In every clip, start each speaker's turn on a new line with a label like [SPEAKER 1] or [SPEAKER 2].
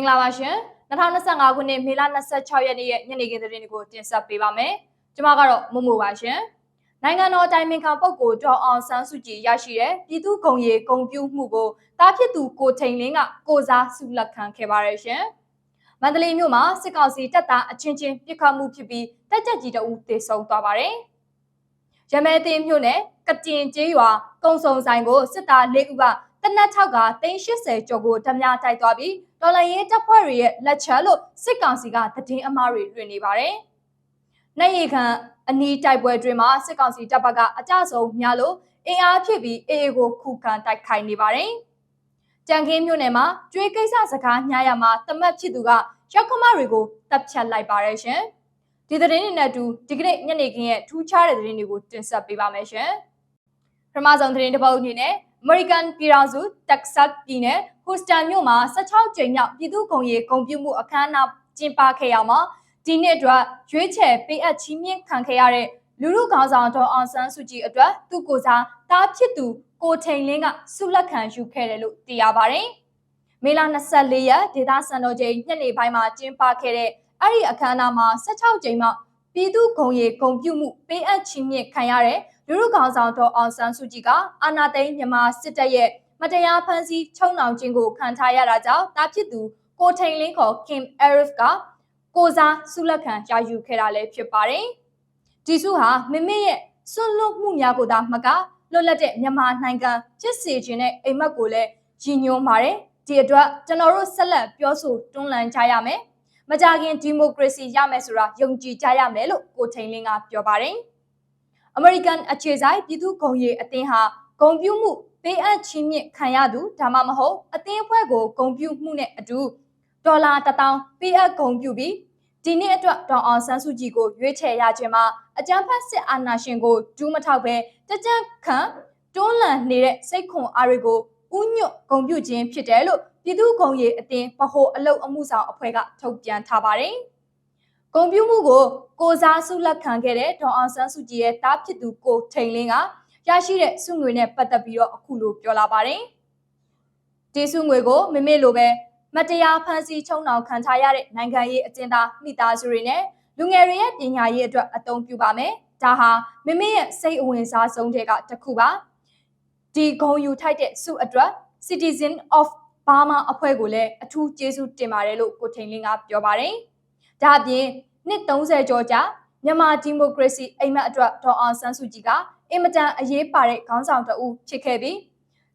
[SPEAKER 1] င်္ဂလာပါရှင်2025ခုနှစ်မေလ26ရက်နေ့ရဲ့ညနေခင်းသတင်းတွေကိုတင်ဆက်ပေးပါမယ်ကျွန်မကတော့မမိုပါရှင်နိုင်ငံတော်တိုင်ပင်ခံပုဂ္ဂိုလ်ဒေါ်အောင်ဆန်းစုကြည်ရရှိတဲ့ပြည်သူ့ဂုံရီဂုံပြူမှုကိုတားဖြစ်သူကိုထိန်လင်းကကိုစားဆုလက်ခံခဲ့ပါရရှင်မန္တလေးမြို့မှာစစ်ကောင်စီတပ်သားအချင်းချင်းပြစ်ခတ်မှုဖြစ်ပြီးတက်ကြကြီးတအူးတေဆုံးသွားပါတယ်ရမဲသိမ်းမြို့နယ်ကတင်ကျေးရွာကုံစုံဆိုင်ကိုစစ်သား၄ဦးက တနက်6က380ကျော်ကိုဓမြတိုက်သွားပြီးတော်လိုင်းရေးတပ်ဖွဲ့တွေရဲ့လက်ချက်လို့စစ်ကောင်စီကသတင်းအမှားတွေလွှင့်နေပါတယ်။နိုင်ရီခံအနီးတိုက်ပွဲတွင်မှာစစ်ကောင်စီတပ်ဘက်ကအကြဆုံးများလို့အင်အားဖြစ်ပြီးအေအေကိုခုခံတိုက်ခိုက်နေပါတယ်။ကြံခင်းမြို့နယ်မှာကျွေးကိစ္စစကားညရမှာတမတ်ဖြစ်သူကရောက်ခမတွေကိုတပ်ဖြတ်လိုက်ပါတယ်ရှင်။ဒီသတင်းတွေနဲ့အတူဒီကနေ့ညနေခင်းရဲ့ထူးခြားတဲ့သတင်းတွေကိုတင်ဆက်ပေးပါမယ်ရှင်။ပထမဆုံးသတင်းတစ်ပုဒ်အနေနဲ့ American ပြည်ထောင်စု Texas ပြည်နယ် Houston မြို့မှာ16ကြိမ်မြောက်ပြည်သူ့ဂုဏ်ရေးဂုဏ်ပြုမှုအခမ်းအနားကျင်းပခဲ့ရမှာဒီနှစ်အတွက်ရွေးချယ်ပေးအပ်ချီးမြှင့်ခံခဲ့ရတဲ့လူလူခေါင်းဆောင်ဒေါ်အောင်ဆန်းစုကြည်အတွက်သူ့ကိုယ်စားတားဖြစ်သူကိုထိန်လင်းကဆုလက်ခံယူခဲ့တယ်လို့သိရပါတယ်။မေလ24ရက်ဒေသစံတော်ချိန်ညနေပိုင်းမှာကျင်းပခဲ့တဲ့အဲ့ဒီအခမ်းအနားမှာ16ကြိမ်မြောက်ပြည်သူ့ဂုဏ်ရေးဂုဏ်ပြုမှုပေးအပ်ချီးမြှင့်ခံရတဲ့ လူလူကောင်ဆောင်ဒေါ်အောင်ဆန်းစုကြည်ကအာနာသိန်းမြန်မာစစ်တပ်ရဲ့မတရားဖမ်းဆီးချုပ်နှောင်ခြင်းကိုခံထားရတာကြောင့်တာဖြစ်သူကိုထိန်လင်းခေါ် Kim Arif ကကိုစားဆုလက်ခံရယူခဲ့တာလည်းဖြစ်ပါတယ်။ဒီဆုဟာမမေရဲ့စွန့်လွတ်မှုများကိုသာမကလွတ်လပ်တဲ့မြန်မာနိုင်ငံဖြစ်စေခြင်းနဲ့အိမ်မက်ကိုလည်းရည်ညွှန်းပါတယ်။ဒီအတွက်ကျွန်တော်တို့ဆက်လက်ပြောဆိုတွန်းလှန်ကြရမယ်။မကြခင်ဒီမိုကရေစီရမယ်ဆိုတာယုံကြည်ကြရမယ်လို့ကိုထိန်လင်းကပြောပါတယ်။ American အခြေဆိုင်ပြည်သူ့ဂုံရီအသင်းဟာဂုံပြုမှုပေးအပ်ချီးမြှင့်ခံရသူဒါမှမဟုတ်အသင်းအဖွဲ့ကိုဂုံပြုမှုနဲ့အတူဒေါ်လာ1000ပေးအပ်ဂုံပြုပြီးဒီနေ့အတွက်ဒေါ်အောင်ဆန်းစုကြည်ကိုရွေးချယ်ရခြင်းမှာအကြမ်းဖက်စစ်အာဏာရှင်ကိုဒူးမထောက်ပဲတကြံခံတွန်းလှန်နေတဲ့စိတ်ခွန်အားတွေကိုဥညွတ်ဂုံပြုခြင်းဖြစ်တယ်လို့ပြည်သူ့ဂုံရီအသင်းဗဟိုအလုတ်အမှုဆောင်အဖွဲ့ကထုတ်ပြန်ထားပါတယ်။ ဂုံပြူမှုကိုကိုစားစုလက်ခံခဲ့တဲ့ဒေါ်အောင်ဆန်းစုကြည်ရဲ့တားဖြစ်သူကိုထိန်လင်းကရရှိတဲ့စုငွေနဲ့ပတ်သက်ပြီးတော့အခုလိုပြောလာပါတယ်။ဒီစုငွေကိုမမေလိုပဲမတရားဖန်ဆီးချုံနှောင်ခံထားရတဲ့နိုင်ငံရေးအကျဉ်းသားမိသားစုတွေနဲ့လူငယ်တွေရဲ့ပညာရေးအတွက်အသုံးပြုပါမယ်။ဒါဟာမမေရဲ့စိတ်အဝင်စားဆုံးတဲ့ကတစ်ခုပါ။ဒီဂုံယူထိုက်တဲ့စုအတွက် Citizen of Burma အဖွဲ့ကိုလည်းအထူးကျေးဇူးတင်ပါတယ်လို့ကိုထိန်လင်းကပြောပါတယ်။ ဒါအပြင်နှစ်30ကျော်ကြာမြန်မာဒီမိုကရေစီအိမ်မက်အတွက်ဒေါ်အောင်ဆန်းစုကြည်ကအင်မတန်အရေးပါတဲ့ခေါင်းဆောင်တဦးဖြစ်ခဲ့ပြီး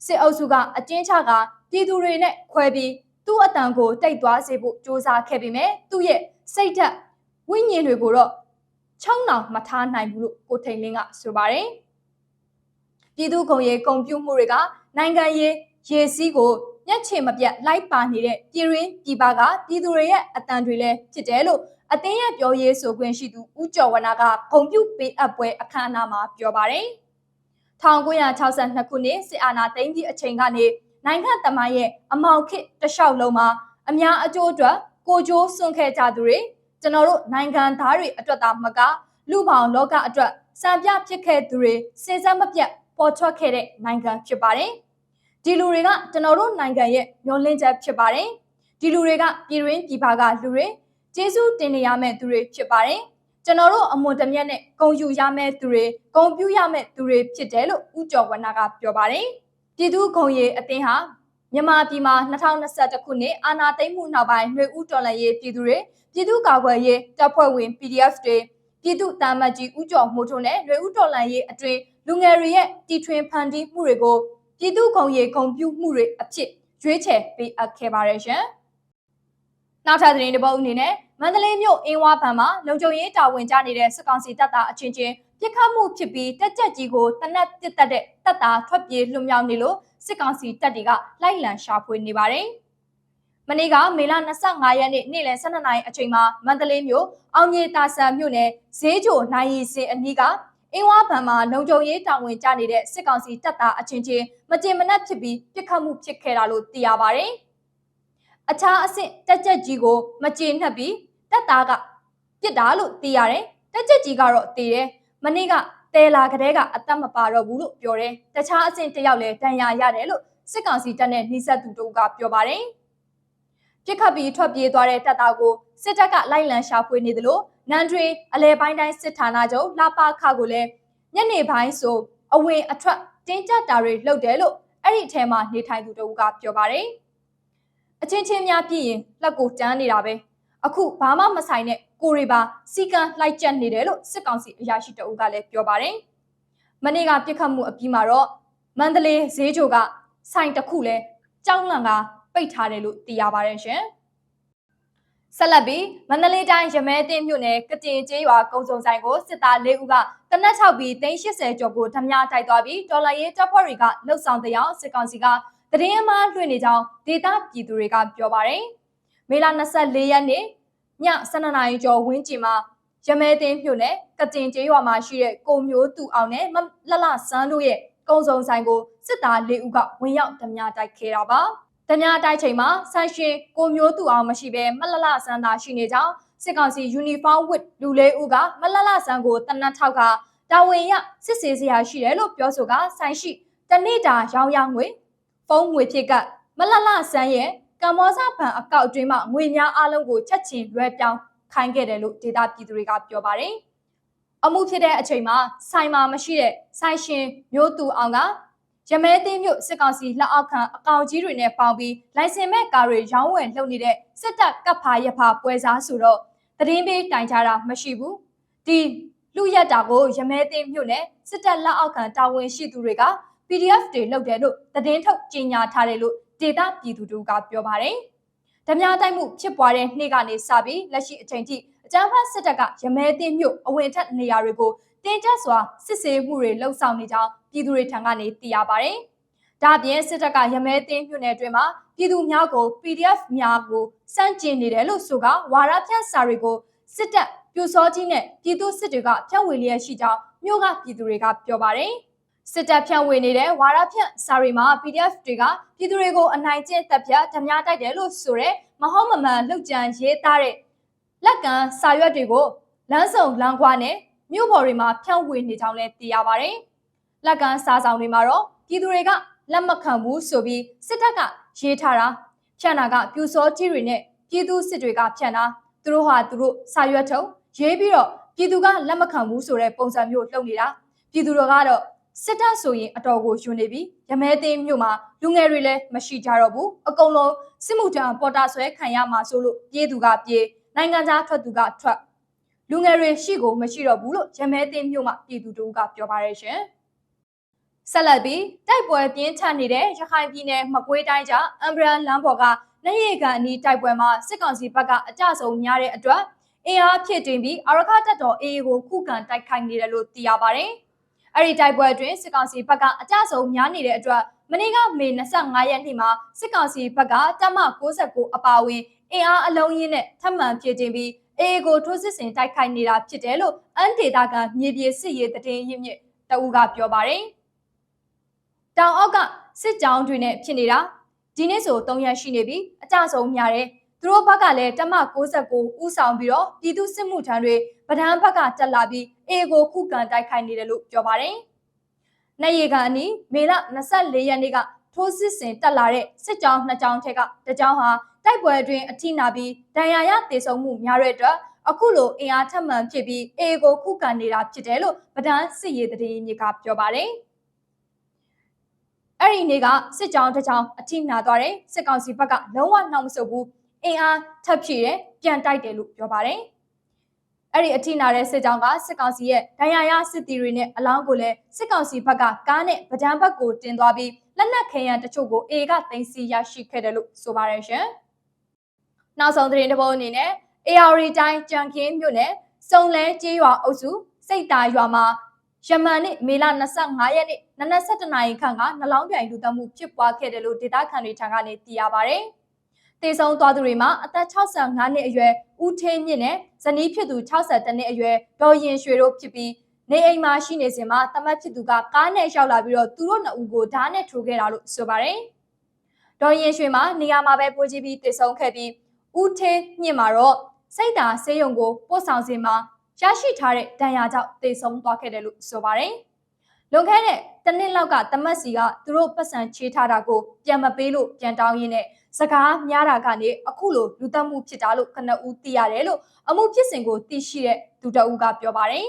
[SPEAKER 1] စစ်အုပ်စုကအကျဉ်းချကပြည်သူတွေနဲ့ခွဲပြီးသူ့အတန်ကိုတိတ်သွားစေဖို့စ조사ခဲ့ပေမဲ့သူ့ရဲ့စိတ်ဓာတ်ဝိညာဉ်တွေကိုတော့ချောင်းအောင်မထားနိုင်ဘူးလို့ကိုထိန်လင်းကဆိုပါတယ်ပြည်သူ့ဂုံရေးဂုံပြုမှုတွေကနိုင်ငံရေးရေစည်းကို မျက်ခြေမပြတ်လိုက်ပါနေတဲ့ပြည်ရင်းပြည်ပကပြည်သူတွေရဲ့အတန်တွေလည်းဖြစ်တယ်လို့အသင်းရဲ့ပြောရေးဆိုခွင့်ရှိသူဦးကျော်ဝနာကဂုံပြုပေးအပ်ပွဲအခမ်းအနားမှာပြောပါတယ်။1962ခုနှစ်စစ်အာဏာသိမ်းပြီးအချိန်ကနေနိုင်ငံတမန်ရဲ့အမောက်ခစ်တလျှောက်လုံးမှာအများအကျိုးအတွက်ကိုကြိုးစွန့်ခဲ့ကြသူတွေကျွန်တော်တို့နိုင်ငံသားတွေအတွက်သာမကလူပေါင်းလောကအတွက်စံပြဖြစ်ခဲ့သူတွေစဉ်ဆက်မပြတ်ပေါ်ထွက်ခဲ့တဲ့နိုင်ငံဖြစ်ပါတယ်။ ဒီလူတွေကကျွန်တော်တို့နိုင်ငံရဲ့မျောလင့်ချက်ဖြစ်ပါတယ်ဒီလူတွေကပြည်တွင်းပြည်ပကလူတွေကျေးဇူးတင်နေရမယ့်သူတွေဖြစ်ပါတယ်ကျွန်တော်တို့အမွန်တမျက်နဲ့ဂုံယူရမယ့်သူတွေဂုံပြူရမယ့်သူတွေဖြစ်တယ်လို့ဦးကျော်ဝဏကပြောပါတယ်ပြည်သူဂုံရီအသင်းဟာမြန်မာပြည်မှာ2021ခုနှစ်အာဏာသိမ်းမှုနောက်ပိုင်းຫນွေဦးတော်လှန်ရေးပြည်သူတွေပြည်သူ့ကာကွယ်ရေးတပ်ဖွဲ့ဝင် PDF တွေပြည်သူ့တာမတ်ကြီးဦးကျော်မိုးထွန်းနဲ့ຫນွေဦးတော်လှန်ရေးအတွင်းလူငယ်တွေရဲ့တီထွင်ဖန်တီးမှုတွေကို ပြည်သူ့ဂုံရီဂုံပြုမှုတွေအဖြစ်ရွေးချယ်ပေးအပ်ခဲ့ပါတယ်ရှင်။နောက်ထပ်သတင်းတစ်ပုဒ်အနေနဲ့မန္တလေးမြို့အင်းဝါဘဏ်မှာလုံခြုံရေးတာဝန်ကျနေတဲ့စစ်ကောင်စီတပ်သားအချင်းချင်းပြစ်ခတ်မှုဖြစ်ပြီးတက်ကြက်ကြီးကိုတနက်ပစ်တက်တဲ့တပ်သားထွက်ပြေးလွတ်မြောက်နေလို့စစ်ကောင်စီတပ်တွေကလိုက်လံရှာဖွေနေပါတယ်။မနေ့ကမေလ25ရက်နေ့နေ့လယ်12နာရီအချိန်မှာမန္တလေးမြို့အောင်မြေတာဆန်မြို့နယ်ဈေးချိုနိုင်ရီစင်အနီးက အင်းဝါဘဏ်မှာလုံခြုံရေးတာဝန်ကျနေတဲ့စစ်ကောင်စီတပ်သားအချင်းချင်းမကြေမနက်ဖြစ်ပြီးပြစ်ခတ်မှုဖြစ်ခဲ့တာလို့သိရပါတယ်။အခြားအဆင့်တက်ကြက်ကြီးကိုမကြေနှက်ပြီးတပ်သားကပြစ်တာလို့သိရတယ်။တက်ကြက်ကြီးကတော့တည်တယ်။မနေ့ကတဲလာကလေးကအသက်မပါတော့ဘူးလို့ပြောတယ်။တခြားအဆင့်တယောက်လည်းတန်ရာရတယ်လို့စစ်ကောင်စီတပ်နဲ့နှိစက်သူတို့ကပြောပါတယ်။ပြစ်ခတ်ပြီးထွက်ပြေးသွားတဲ့တပ်သားကိုစစ်တပ်ကလိုက်လံရှာဖွေနေသလို နန်ထွေအလဲပိုင်းတိုင်းစစ်ဌာနချုပ်လာပါခကိုလည်းညနေပိုင်းဆိုအဝင်အထွက်တင်းကျပ်တာတွေလုပ်တယ်လို့အဲ့ဒီအထဲမှာနေထိုင်သူတဦးကပြောပါတယ်အချင်းချင်းများပြည်ရင်လက်ကိုတန်းနေတာပဲအခုဘာမှမဆိုင်တဲ့ကိုရီပါစီကံလိုက်ကျက်နေတယ်လို့စစ်ကောင်စီအရာရှိတအုပ်ကလည်းပြောပါတယ်။မနေ့ကပြစ်ခတ်မှုအပြီးမှာတော့မန္တလေးဈေးချိုကဆိုင်တစ်ခုလဲကြောင်းလန့်ကပိတ်ထားတယ်လို့သိရပါတယ်ရှင်။ ဆက်လက်ပြီးမန္တလေးတိုင်းရမဲတင်မြို့နယ်ကတင်ကျေးရွာကုံစုံဆိုင်ကိုစစ်သား၄ဦးကတနက်6ပြီး380ကျော်ကိုဓမြတိုက်သွားပြီးဒေါ်လာရေးတပ်ဖွဲ့တွေကလှုပ်ဆောင်တဲ့အောင်စစ်ကောင်စီကတရင်အမားလွှင့်နေကြောင်းဒေသပြည်သူတွေကပြောပါတယ်။မေလ24ရက်နေ့ည12နာရီကျော်ဝင်းကျင်မှာရမဲတင်းမြို့နယ်ကတင်ကျေးရွာမှာရှိတဲ့ကိုမျိုးသူအောင်နဲ့မလလစန်းတို့ရဲ့ကုံစုံဆိုင်ကိုစစ်သား၄ဦးကဝင်ရောက်ဓမြတိုက်ခဲ့တာပါ။ ဓမြတိုက်ချိန်မှာဆန်ရှင်ကိုမျိုးသူအောင်မရှိဘဲမလလစန်းသာရှိနေကြောင်းစစ်ကောင်စီယူနီဖောင်းဝတ်လူလေးဦးကမလလစန်းကိုတနတ်ထောက်ကတာဝန်ရစစ်ဆေးစရာရှိတယ်လို့ပြောဆိုကဆိုင်ရှိတနေ့တာရောင်းရငွေဖုန်းငွေဖြစ်ကမလလစန်းရဲ့ကမ္ဘောဇဘဏ်အကောက်အတွင်းမှာငွေများအလုံးကိုချက်ချင်းလွှဲပြောင်းခိုင်းခဲ့တယ်လို့ဒေတာပြည်သူတွေကပြောပါတယ်။အမှုဖြစ်တဲ့အချိန်မှာဆိုင်မှာမရှိတဲ့ဆိုင်ရှင်မျိုးသူအောင်က ရမဲသိန်းမြို့စစ်ကောင်စီလက်အောက်ခံအကောင့်ကြီးတွေနဲ့ပေါင်းပြီးလိုင်စင်မဲ့ကားတွေရောင်းဝယ်လုပ်နေတဲ့စစ်တပ်ကပ်ဖာရဖာပွဲစားဆိုတော့သတင်းပေးတိုင်ကြတာမရှိဘူး။ဒီလူရက်တာကိုရမဲသိန်းမြို့နဲ့စစ်တပ်လက်အောက်ခံတာဝန်ရှိသူတွေက PDF တွေလုပ်တယ်လို့သတင်းထုတ်ကြေညာထားတယ်လို့ဒေတာပြည်သူတို့ကပြောပါတယ်။ဓမြတိုက်မှုဖြစ်ပွားတဲ့နေ့ကနေစပြီးလက်ရှိအချိန်ထိအကြမ်းဖက်စစ်တပ်ကရမဲသိန်းမြို့အဝင်ထက်နေရာတွေကို တင်ကျပ်စွာစစ်ဆေးမှုတွေလှုပ်ဆောင်နေကြောင်းပြည်သူတွေထံကနေသိရပါတယ်။ဒါ့အပြင်စစ်တပ်ကရမဲသိန်းမြို့နယ်အတွင်းမှာပြည်သူများကို PDF များကိုစန့်ကျင်နေတယ်လို့ဆိုကဝါရဖြန့်စာတွေကိုစစ်တပ်ပြူစောကြီးနဲ့ပြည်သူစစ်တွေကဖြန့်ဝေလျက်ရှိကြောင်းမြို့ကပြည်သူတွေကပြောပါတယ်။စစ်တပ်ဖြန့်ဝေနေတဲ့ဝါရဖြန့်စာရီမှာ PDF တွေကပြည်သူတွေကိုအနိုင်ကျင့်တပ်ဖြတ်ဓမြတိုက်တယ်လို့ဆိုရဲမဟုတ်မမှန်လှုပ်ကြံရေးသားတဲ့လက်ကမ်းစာရွက်တွေကိုလမ်းစုံလမ်းခွာနဲ့ မြို့ပေါ်တွေမှာဖြန့်ဝေနေကြောင်းလည်းသိရပါတယ်။လက်ကမ်းစာဆောင်တွေမှာတော့ပြည်သူတွေကလက်မခံဘူးဆိုပြီးစစ်တပ်ကရေးထားတာဖြန့်တာကပြူစောကြီးတွေနဲ့ပြည်သူစစ်တွေကဖြန့်တာသူတို့ဟာသူတို့စာရွက်ထုတ်ရေးပြီးတော့ပြည်သူကလက်မခံဘူးဆိုတဲ့ပုံစံမျိုးလုပ်နေတာပြည်သူတို့ကတော့စစ်တပ်ဆိုရင်အတော်ကိုယွန်းနေပြီရမဲသိမ်းမြို့မှာလူငယ်တွေလည်းမရှိကြတော့ဘူးအကုန်လုံးစစ်မှုထမ်းပေါ်တာဆွဲခံရမှာဆိုလို့ပြေးသူကပြေးနိုင်ငံသားထွက်သူကထွက် လူငယ်တွေရှိကိုမရှိတော့ဘူးလို့ရမဲသိမ်းမြို့မှာပြည်သူတို့ကပြောပါရရှင်ဆက်လက်ပြီးတိုက်ပွဲပြင်းထန်နေတဲ့ရခိုင်ပြည်နယ်မကွေးတိုင်းကျအမ်ဘရန်လမ်းပေါ်ကလက်ရည်ကန်အနီးတိုက်ပွဲမှာစစ်ကောင်စီဘက်ကအကြဆုံးများတဲ့အတွက်အင်အားဖြစ်တင်ပြီးအရခတပ်တော် AA ကိုခုခံတိုက်ခိုက်နေတယ်လို့သိရပါတယ်။အဲ့ဒီတိုက်ပွဲအတွင်းစစ်ကောင်စီဘက်ကအကြဆုံးများနေတဲ့အတွက်မနေ့ကမေ25ရက်နေ့မှာစစ်ကောင်စီဘက်ကတပ်မ69အပါအဝင်အင်အားအလုံးရင်းနဲ့ထပ်မံဖြစ်တင်ပြီး AA ကိုထိုးစစ်ဆင်တိုက်ခိုက်နေတာဖြစ်တယ်လို့အန်ဒေတာကမြေပြင်စစ်ရေးတည်င်းရင်းမြစ်တအူးကပြောပါတယ်။တောင်အောက်ကစစ်ကြောင်းတွေနဲ့ဖြစ်နေတာဒီနေ့ဆို3ရက်ရှိနေပြီအကြဆုံးများတယ်သူတို့ဘက်ကလည်းတမ69ဥဆောင်ပြီးတော့ပြည်သူစစ်မှုထမ်းတွေဗဒန်းဘက်ကတက်လာပြီးအေကိုခုခံတိုက်ခိုက်နေတယ်လို့ပြောပါတယ်။နိုင်ရီကအနီးမေလ24ရက်နေ့ကထိုးစစ်ဆင်တက်လာတဲ့စစ်ကြောင်းနှစ်ကြောင်းထက်ကတကြောင်းဟာ တိုက်ပွဲအတွင်းအထိနာပြီးဒဏ်ရာရသေဆုံးမှုများတဲ့အတွက်အခုလိုအင်အားထပ်မံဖြစ်ပြီးအေကိုခုခံနေတာဖြစ်တယ်လို့ဗဒန်းစစ်ရေးတရေမြေကပြောပါတယ်။အဲ့ဒီနေ့ကစစ်ကြောင်းတစ်ကြောင်းအထိနာသွားတယ်စစ်ကောင်စီဘက်ကလုံးဝနှောက်မဆုပ်ဘူးအင်အားထပ်ဖြည့်တယ်ပြန်တိုက်တယ်လို့ပြောပါတယ်အဲ့ဒီအထိနာတဲ့စစ်ကြောင်းကစစ်ကောင်စီရဲ့ဒဏ်ရာရစစ်တီတွေနဲ့အလောင်းကိုလည်းစစ်ကောင်စီဘက်ကကားနဲ့ဗဒန်းဘက်ကိုတင်သွားပြီးလက်နက်ခဲယမ်းတချို့ကိုအေကသိမ်းဆီးရရှိခဲ့တယ်လို့ဆိုပါတယ်ရှင် နောက်ဆုံးသတင်းတစ်ပုဒ်အနေနဲ့ AR တိုင်းကြံခင်းမြို့နယ်စုံလဲကျေးရွာအုပ်စုစိတ်တာရွာမှာယမန်နေ့မေလ25ရက်နေ့နနက်7:00နာရီခန့်ကနှလောင်းပြိုင်လူသတ်မှုဖြစ်ပွားခဲ့တယ်လို့ဒေသခံတွေထံကနေသိရပါဗျ။တေဆုံးသွားသူတွေမှာအသက်65နှစ်အရွယ်ဦးထင်းမြင့်နဲ့ဇနီးဖြစ်သူ62နှစ်အရွယ်ဒေါ်ရင်ရွှေတို့ဖြစ်ပြီးနေအိမ်မှာရှိနေစဉ်မှာတမတ်ဖြစ်သူကကားနဲ့ရောက်လာပြီးတော့သူတို့နှစ်ဦးကိုဓာတ်နဲ့ထိုးခဲ့တာလို့ဆိုပါတယ်။ဒေါ်ရင်ရွှေမှာနေရာမှာပဲပိုးကြီးပြီးတေဆုံးခဲ့ပြီး ဦးထင်းမြင့်မှာတော့စိတ်သာဆေးရုံကိုပို့ဆောင်စဉ်မှာရရှိထားတဲ့ဒဏ်ရာကြောင့်သေဆုံးသွားခဲ့တယ်လို့ဆိုပါတယ်။လွန်ခဲ့တဲ့တနစ်လောက်ကတမတ်စီကသူတို့ပတ်စံချေးထားတာကိုပြန်မပေးလို့ပြန်တောင်းရင်းနဲ့စကားများတာကနေအခုလိုလူတက်မှုဖြစ်တာလို့ကနဦးသိရတယ်လို့အမှုဖြစ်စဉ်ကိုသိရှိတဲ့သူတအူးကပြောပါတယ်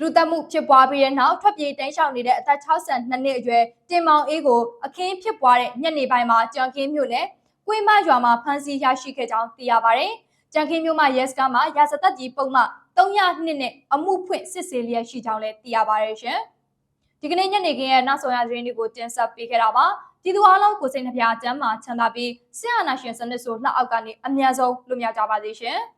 [SPEAKER 1] လူတက်မှုဖြစ်ပွားပြီးတဲ့နောက်ထွက်ပြေးတိမ်းရှောင်နေတဲ့အသက်62နှစ်အရွယ်တင်မောင်အေးကိုအခင်းဖြစ်ပွားတဲ့ညနေပိုင်းမှာကြံခင်းမြို့နယ် ကွေးမရွာမှာဖမ်းဆီးရရှိခဲ့ကြောင်းသိရပါတယ်။ကြံခင်းမြို့မှာရဲစခန်းမှာရာဇသက်ကြီးပုံမှ302နဲ့အမှုဖွင့်စစ်ဆေးလျက်ရှိကြောင်းလည်းသိရပါတယ်ရှင်။ဒီကနေ့ညနေခင်းရဲ့နောက်ဆုံးရသတင်းတွေကိုတင်ဆက်ပေးခဲ့တာပါ။ပြည်သူအလုံးကိုစိတ်နှပြချမ်းမှာချမ်းသာပြီးဆရာနာရှင်စနစ်ဆိုလှအောက်ကနေအများဆုံးလွတ်မြောက်ကြပါစေရှင်။